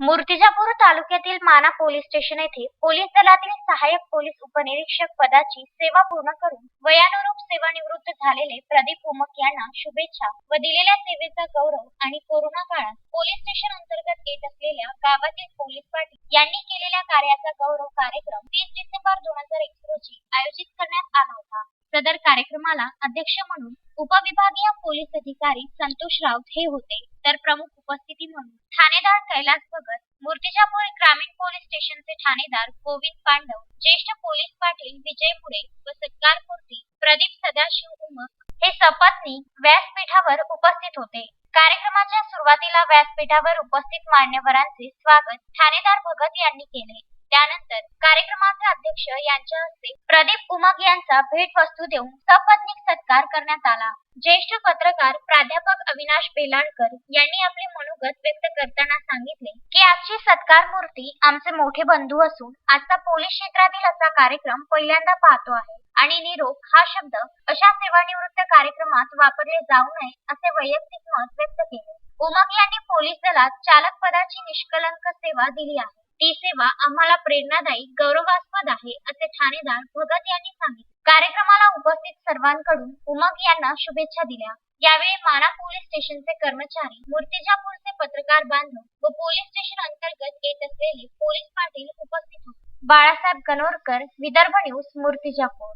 मूर्तिजापूर तालुक्यातील माना police station येथे पोलीस दलातील सहाय्यक पोलीस उपनिरीक्षक पदाची सेवा पूर्ण करून वयानुरूप सेवानिवृत्त झालेले प्रदीप उमक यांना शुभेच्छा व दिलेल्या सेवेचा गौरव आणि कोरोना काळात पोलीस स्टेशन अंतर्गत येत असलेल्या गावातील पोलीस पाटील यांनी केलेल्या कार्याचा गौरव कार्यक्रम तीस डिसेंबर दोन हजार एकवीस रोजी आयोजित करण्यात आला होता. सदर कार्यक्रमाला अध्यक्ष म्हणून उपविभागीय पोलीस अधिकारी संतोष राऊत हे होते. तर प्रमुख उपस्थिती म्हणून ठाणेदार कैलास भगत मूर्तिजापूर ग्रामीण पोलीस स्टेशनचे ठाणेदार गोविंद पांडव ज्येष्ठ पोलीस पाटील विजय मुळे व सत्कारपूर्ती प्रदीप सदाशिव उमक हे सपत्नी व्यासपीठावर उपस्थित होते. कार्यक्रमाच्या सुरुवातीला व्यासपीठावर उपस्थित मान्यवरांचे स्वागत ठाणेदार भगत यांनी केले. त्यानंतर कार्यक्रमाचे अध्यक्ष यांच्या हस्ते प्रदीप उमग यांचा भेटवस्तू देऊन सपत्नीक सत्कार करण्यात आला. ज्येष्ठ पत्रकार प्राध्यापक अविनाश बेलाणकर यांनी आपले मनोगत आजची मूर्ती आमचे मोठे बंधू असून आजचा पोलीस क्षेत्रातील असा कार्यक्रम पहिल्यांदा पाहतो आहे. आणि निरोप हा शब्द अशा सेवानिवृत्त कार्यक्रमात वापरले जाऊ नये असे वैयक्तिक मत व्यक्त केले. उमग यांनी पोलीस दलात चालक पदाची निष्कलंक सेवा दिली आहे. ती सेवा आम्हाला प्रेरणादायी गौरवास्पद आहे असे ठाणेदार भगत यांनी सांगितले. कार्यक्रमाला उपस्थित सर्वांकडून उमग यांना शुभेच्छा दिल्या. यावेळी माना पोलीस स्टेशनचे कर्मचारी मूर्तिजापूरचे पत्रकार बांधव व पोलीस स्टेशन अंतर्गत येत असलेले पोलीस पाटील उपस्थित होते. बाळासाहेब गणोरकर विदर्भ न्यूज मूर्तिजापूर.